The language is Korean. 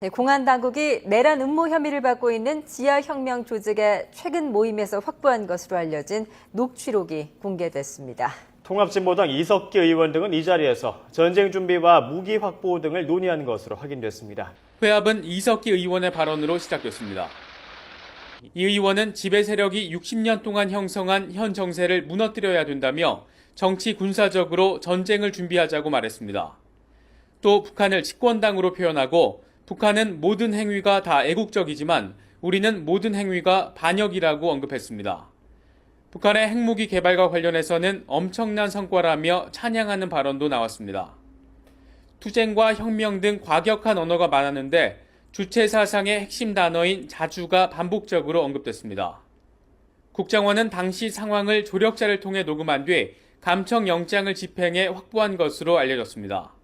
네, 공안 당국이 내란 음모 혐의를 받고 있는 지하혁명 조직의 최근 모임에서 확보한 것으로 알려진 녹취록이 공개됐습니다. 통합진보당 이석기 의원 등은 이 자리에서 전쟁 준비와 무기 확보 등을 논의한 것으로 확인됐습니다. 회합은 이석기 의원의 발언으로 시작됐습니다. 이 의원은 지배 세력이 60년 동안 형성한 현 정세를 무너뜨려야 된다며 정치 군사적으로 전쟁을 준비하자고 말했습니다. 또 북한을 집권당으로 표현하고 북한은 모든 행위가 다 애국적이지만 우리는 모든 행위가 반역이라고 언급했습니다. 북한의 핵무기 개발과 관련해서는 엄청난 성과라며 찬양하는 발언도 나왔습니다. 투쟁과 혁명 등 과격한 언어가 많았는데 주체 사상의 핵심 단어인 자주가 반복적으로 언급됐습니다. 국정원은 당시 상황을 조력자를 통해 녹음한 뒤 감청 영장을 집행해 확보한 것으로 알려졌습니다.